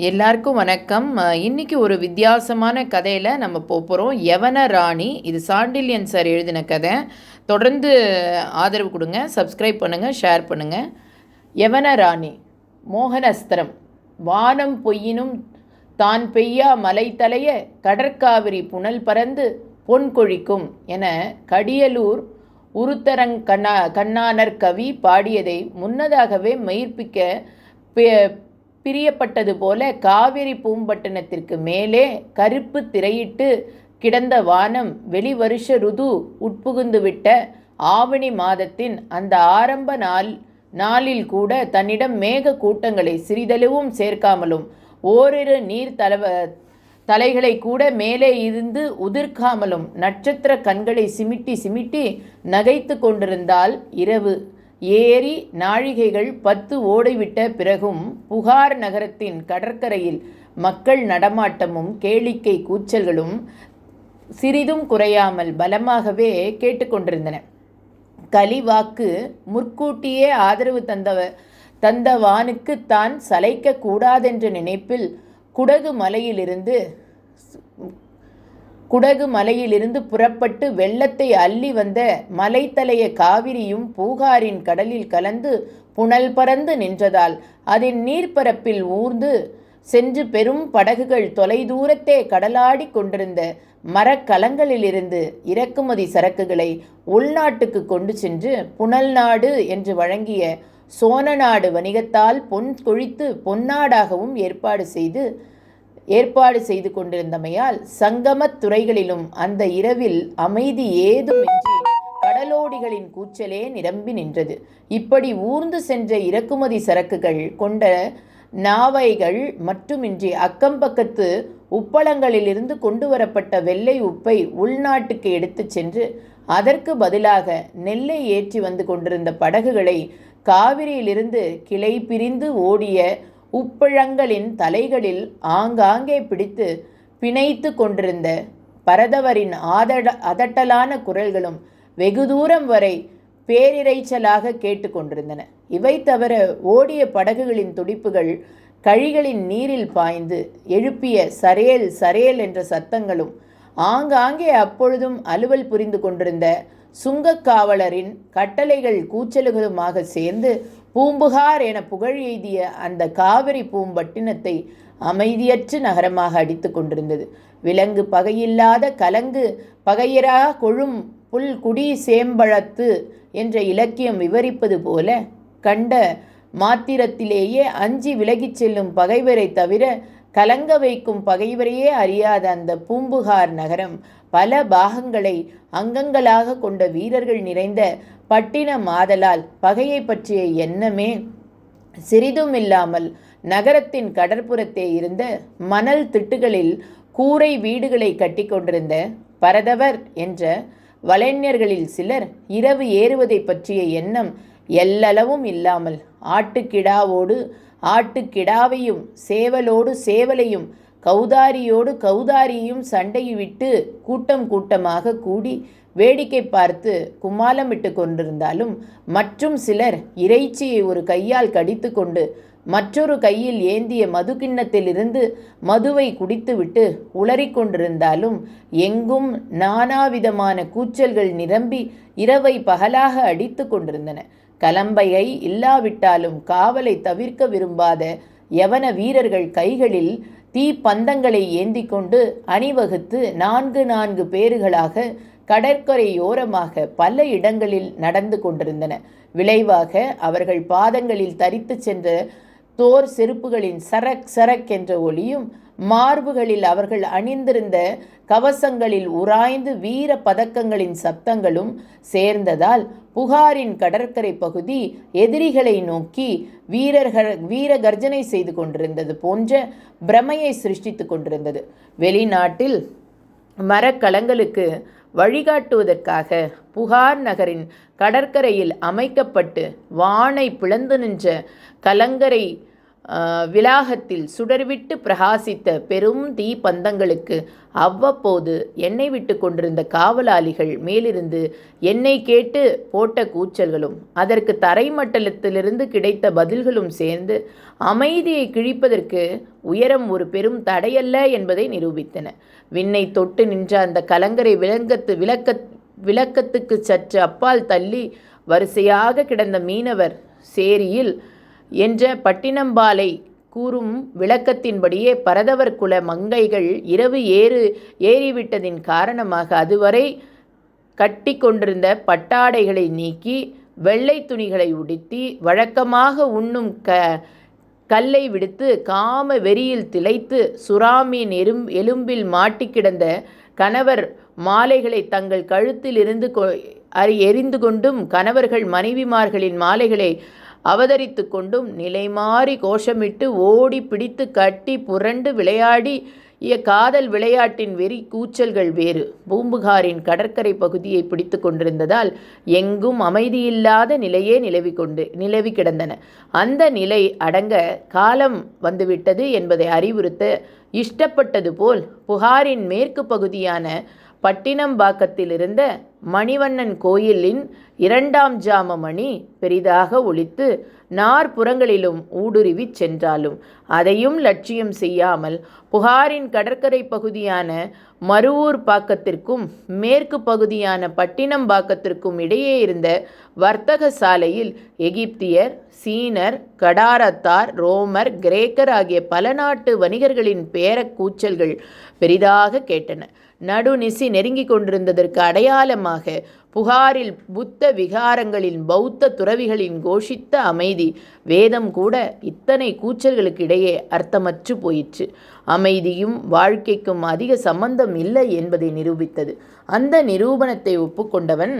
எல்லாருக்கும் வணக்கம். இன்னைக்கு ஒரு வித்தியாசமான கதையில் நம்ம போக போகிறோம் யவன ராணி இது சாண்டில்யன் சார் எழுதின கதை. தொடர்ந்து ஆதரவு கொடுங்க சப்ஸ்கிரைப் பண்ணுங்கள் ஷேர் பண்ணுங்கள் யவன ராணி மோகனஸ்திரம் வானம் பொய்யினும் தான் பெய்யா மலை தலைய கடற்காவிரி புனல் பறந்து பொன் கொழிக்கும் என கடியலூர் உருத்தரங் கண்ணா கண்ணானர் கவி பாடியதை முன்னதாகவே மெய்ப்பிக்க பே- பிரியப்பட்டது போல காவிரி பூம்பட்டினத்திற்கு மேலே கருப்பு திரையிட்டு கிடந்த வானம் வெளிவருஷ ருது உட்புகுந்துவிட்ட ஆவணி மாதத்தின் அந்த ஆரம்ப நாள் நாளில் கூட தன்னிடம் மேக கூட்டங்களை சிறிதளவும் சேர்க்காமலும் ஓரிரு நீர் தலவ தலைகளை கூட மேலே இருந்து உதிர்க்காமலும் நட்சத்திர கண்களை சிமிட்டி சிமிட்டி நகைத்து கொண்டிருந்தால் இரவு. ஏரி நாழிகைகள் பத்து ஓடிவிட்ட பிறகும் புகார் நகரத்தின் கடற்கரையில் மக்கள் நடமாட்டமும் கேளிக்கை கூச்சல்களும் சிறிதும் குறையாமல் பலமாகவே கேட்டுக்கொண்டிருந்தன. கலிவாக்கு முற்கூட்டியே ஆதரவு தந்தவ தந்தவானுக்கு தான் சளைக்க கூடாதென்ற நினைப்பில் குடகு மலையிலிருந்து குடகு மலையிலிருந்து புறப்பட்டு வெள்ளத்தை அள்ளி வந்த மலைத்தலைய காவிரியும் பூகாரின் கடலில் கலந்து புனல் பறந்து நின்றதால் அதன் நீர்ப்பரப்பில் ஊர்ந்து சென்று பெரும் படகுகள் தொலைதூரத்தே கடலாடி கொண்டிருந்த மரக்கலங்களிலிருந்து இறக்குமதி சரக்குகளை உள்நாட்டுக்கு கொண்டு சென்று புனல் நாடு என்று வழங்கிய சோனநாடு வணிகத்தால் பொன் கொழித்து பொன்னாடாகவும் ஏற்பாடு செய்து ஏற்பாடு செய்து கொண்டிருந்தமையால் சங்கமத் துறைகளிலும் அந்த இரவில் அமைதி ஏதுமின்றி கடலோடிகளின் கூச்சலே நிரம்பி நின்றது. இப்படி ஊர்ந்து சென்ற இறக்குமதி சரக்குகள் கொண்ட நாவைகள் மட்டுமின்றி அக்கம்பக்கத்து உப்பளங்களிலிருந்து கொண்டு வரப்பட்ட வெள்ளை உப்பை உள்நாட்டுக்கு எடுத்துச் சென்று அதற்கு பதிலாக நெல்லை ஏற்றி வந்து கொண்டிருந்த படகுகளை காவிரியிலிருந்து கிளை பிரிந்து ஓடிய உப்பழங்களின் தலைகளில் ஆங்காங்கே பிடித்து பிணைத்து கொண்டிருந்த பரதவரின் ஆதட அதட்டலான குரல்களும் வெகு தூரம் வரை பேரிரைச்சலாக கேட்டுக்கொண்டிருந்தன இவை தவிர ஓடிய படகுகளின் துடிப்புகள் கழிகளின் நீரில் பாய்ந்து எழுப்பிய சரேல் சரேல் என்ற சத்தங்களும் ஆங்காங்கே அப்பொழுதும் அலுவல் புரிந்து கொண்டிருந்த சுங்கக்காவலரின் கட்டளைகள் கூச்சல்களுமாக சேர்ந்து பூம்புகார் என புகழ் எய்திய அந்த காவிரி பூம்பட்டினத்தை அமைதியற்ற நகரமாக அடித்து கொண்டிருந்தது. விலங்கு பகையில்லாத கலங்கு பகையரா கொழும் புல் குடி சேம்பழத்து என்ற இலக்கியம் விவரிப்பது போல கண்ட மாத்திரத்திலேயே அஞ்சி விலகிச் செல்லும் பகைவரை தவிர கலங்க வைக்கும் பகைவரையே அறியாத அந்த பூம்புகார் நகரம் பல பாகங்களை அங்கங்களாக கொண்ட வீரர்கள் நிறைந்த பட்டின மாதலால் பகையை பற்றிய எண்ணமே சிறிதும் இல்லாமல் நகரத்தின் கடற்புறத்தே இருந்த மணல் திட்டுகளில் கூரை வீடுகளை கட்டிக்கொண்டிருந்த பரதவர் என்ற வலைஞர்களில் சிலர் இரவு ஏறுவதை பற்றிய எண்ணம் எல்லளவும் இல்லாமல் ஆட்டுக்கிடாவோடு ஆட்டுக்கிடாவையும் சேவலோடு சேவலையும் கௌதாரியோடு கௌதாரியும் சண்டையிட்டு கூட்டம் கூட்டமாக கூடி வேடிக்கை பார்த்து கும்மாலமிட்டு கொண்டிருந்தாலும் மற்றும் சிலர் இறைச்சியை ஒரு கையால் கடித்து கொண்டு மற்றொரு கையில் ஏந்திய மது கிண்ணத்திலிருந்து மதுவை குடித்துவிட்டு உளறிக்கொண்டிருந்தாலும் எங்கும் நானாவிதமான கூச்சல்கள் நிரம்பி இரவை பகலாக அடித்து கொண்டிருந்தன. கலம்பையை இல்லாவிட்டாலும் காவலை தவிர்க்க விரும்பாத யவன வீரர்கள் கைகளில் தீப்பந்தங்களை ஏந்தி கொண்டு அணிவகுத்து நான்கு நான்கு பேர்களாக கடற்கரையோரமாக பல இடங்களில் நடந்து கொண்டிருந்தன. விளைவாக அவர்கள் பாதங்களில் தரித்து சென்ற தோர் செருப்புகளின் சரக் சரக் என்ற ஒளியும் மார்புகளில் அவர்கள் அணிந்திருந்த கவசங்களில் உராய்ந்து வீர பதக்கங்களின் சப்தங்களும் சேர்ந்ததால் புகாரின் கடற்கரை பகுதி எதிரிகளை நோக்கி வீரர்கள் வீர கர்ஜனை செய்து கொண்டிருந்தது போன்ற பிரமையை சிருஷ்டித்து கொண்டிருந்தது. வெளிநாட்டில் மரக்கலங்களுக்கு வழிகாட்டுவதற்காக புகார் நகரின் கடற்கரையில் அமைக்கப்பட்டு வானை பிளந்து நின்ற கலங்கரை விலாகத்தில் சுடர்விட்டு பிரகாசித்த பெரும் தீப்பந்தங்களுக்கு அவ்வப்போது எண்ணெய் விட்டு கொண்டிருந்த காவலாளிகள் மேலிருந்து எண்ணெய் கேட்டு போட்ட கூச்சல்களும் அதற்கு தரைமட்டலத்திலிருந்து கிடைத்த பதில்களும் சேர்ந்து அமைதியை கிழிப்பதற்கு உயரம் ஒரு பெரும் தடையல்ல என்பதை நிரூபித்தன. விண்ணை தொட்டு நின்ற அந்த கலங்கரை விளங்கத்து விளக்க விளக்கத்துக்கு சற்று அப்பால் தள்ளி வரிசையாக கிடந்த மீனவர் சேரியில் என்ற பட்டினம்பாலை கூறும் விளக்கத்தின்படியே பரதவர் குல மங்கைகள் இரவு ஏறு ஏறிவிட்டதின் காரணமாக அதுவரை கட்டி கொண்டிருந்த பட்டாடைகளை நீக்கி வெள்ளை துணிகளை உடுத்தி வழக்கமாக உண்ணும் க கல்லை விடுத்து காம வெறியில் திளைத்து சுறாமீன் எறும் எலும்பில் மாட்டி கிடந்த கணவர் மாலைகளை தங்கள் கழுத்தில் இருந்து கொ எரிந்து கொண்டும் கணவர்கள் மனைவிமார்களின் மாலைகளை அவதரித்து கொண்டும் நிலைமாறி கோஷமிட்டு ஓடி பிடித்து கட்டி புரண்டு விளையாடி காதல் விளையாட்டின் வெறி கூச்சல்கள் வேறு. பூம்புகாரின் கடற்கரை பகுதியை பிடித்து கொண்டிருந்ததால் எங்கும் அமைதியில்லாத நிலையே நிலவி கொண்டு நிலவி கிடந்தன. அந்த நிலை அடங்க காலம் வந்துவிட்டது என்பதை அறிவுறுத்த இஷ்டப்பட்டது போல் புகாரின் மேற்கு பகுதியான பட்டினம்பாக்கத்தில் இருந்த மணிவண்ணன் கோயிலின் இரண்டாம் ஜாம மணி பெரிதாக ஒழித்து நாற்புறங்களிலும் ஊடுருவிச் சென்றாலும் அதையும் லட்சியம் செய்யாமல் புகாரின் கடற்கரை பகுதியான மருவூர் பாக்கத்திற்கும் மேற்கு பகுதியான பட்டினம் பாக்கத்திற்கும் இடையே இருந்த வர்த்தக சாலையில் எகிப்தியர் சீனர் கடாரத்தார் ரோமர் கிரேக்கர் ஆகிய பல நாட்டு வணிகர்களின் பேரக் கூச்சல்கள் பெரிதாக கேட்டன. நடுநிசி நெருங்கிக் கொண்டிருந்ததற்கு அடையாளமாக புகாரில் புத்த விகாரங்களின் பௌத்த துறவிகளின் கோஷித்த அமைதி வேதம் கூட இத்தனை கூச்சல்களுக்கிடையே அர்த்தமற்று போயிற்று. அமைதியும் வாழ்க்கைக்கும் அதிக சம்பந்தம் இல்லை என்பதை நிரூபித்தது. அந்த நிரூபணத்தை ஒப்புக்கொண்டவன்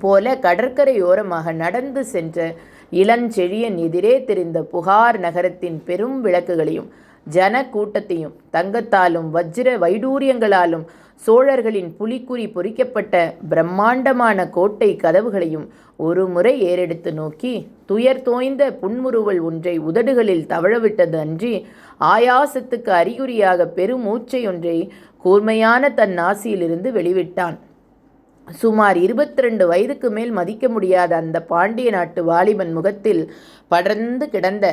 போல கடற்கரையோரமாக நடந்து சென்ற இளஞ்செழியன் எதிரே தெரிந்த புகார் நகரத்தின் பெரும் விளக்குகளையும் ஜன கூட்டத்தையும் தங்கத்தாலும் வஜ்ர வைடூரியங்களாலும் சோழர்களின் புலிக்குறி பொறிக்கப்பட்ட பிரம்மாண்டமான கோட்டை கதவுகளையும் ஒரு முறை ஏறெடுத்து நோக்கி துயர் தோய்ந்த புன்முறுவல் ஒன்றை உதடுகளில் தவழவிட்டது அன்றி ஆயாசத்துக்கு அறிகுறியாக பெருமூச்சை ஒன்றை கூர்மையான தன் நாசியிலிருந்து வெளிவிட்டான். சுமார் இருபத்தி ரெண்டு வயதுக்கு மேல் மதிக்க முடியாத அந்த பாண்டிய நாட்டு வாலிபன் முகத்தில் படர்ந்து கிடந்த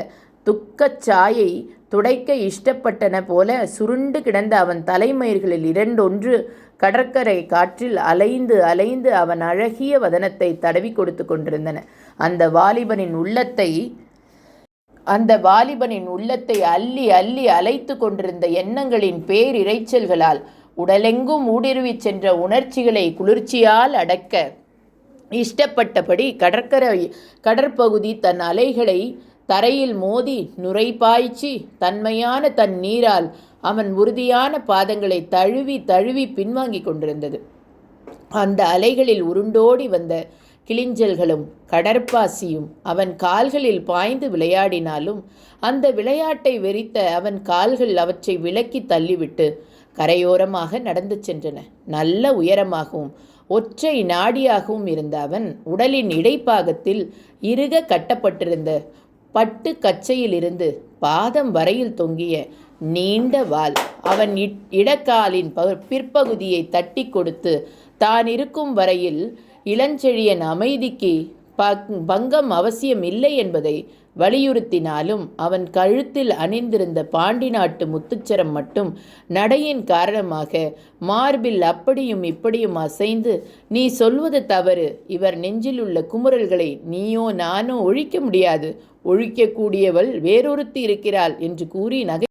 துக்கச் சாயை துடைக்க இஷ்டப்பட்டன போல சுருண்டு கிடந்த அவன் தலைமயிர்களில் இரண்டொன்று கடற்கரை காற்றில் அலைந்து அலைந்து அவன் அழகிய வதனத்தை தடவி கொடுத்து கொண்டிருந்தன. அந்த வாலிபனின் உள்ளத்தை அந்த வாலிபனின் உள்ளத்தை அள்ளி அள்ளி அலைத்து கொண்டிருந்த எண்ணங்களின் பேரிரைச்சல்களால் உடலெங்கும் ஊடுருவி சென்ற உணர்ச்சிகளை குளிர்ச்சியால் அடக்க இஷ்டப்பட்டபடி கடற்கரை கடற்பகுதி தன் அலைகளை தரையில் மோதி நுரை பாய்ச்சி தன்மையான தன் நீரால் அவன் உறுதியான பாதங்களை தழுவி தழுவி பின்வாங்கிக் கொண்டிருந்தது. அந்த அலைகளில் உருண்டோடி வந்த கிளிஞ்சல்களும் கடற்பாசியும் அவன் கால்களில் பாய்ந்து விளையாடினாலும் அந்த விளையாட்டை வெறித்த அவன் கால்கள் அவற்றை விலக்கி தள்ளிவிட்டு கரையோரமாக நடந்து சென்றன. நல்ல உயரமாகவும் ஒற்றை நாடியாகவும் இருந்த அவன் உடலின் இடைப்பாகத்தில் இறுக கட்டப்பட்டிருந்த பட்டு கச்சையிலிருந்து பாதம் வரையில் தொங்கிய நீண்ட வால் அவன் இடக்காலின் பிற்பகுதியை தட்டி கொடுத்து தான் இருக்கும் வரையில் இளஞ்செழியன் அமைதிக்கு பங்கம் அவசியம் இல்லை என்பதை வலியுறுத்தினாலும் அவன் கழுத்தில் அணிந்திருந்த பாண்டி நாட்டு முத்துச்சரம் மட்டும் நடையின் காரணமாக மார்பில் அப்படியும் இப்படியும் அசைந்து நீ சொல்வது தவறு. இவர் நெஞ்சில் உள்ள குமுறல்களை நீயோ நானோ ஒழிக்க முடியாது. ஒழிக்கக்கூடியவள் வேறொருத்தி இருக்கிறாள் என்று கூறி நகை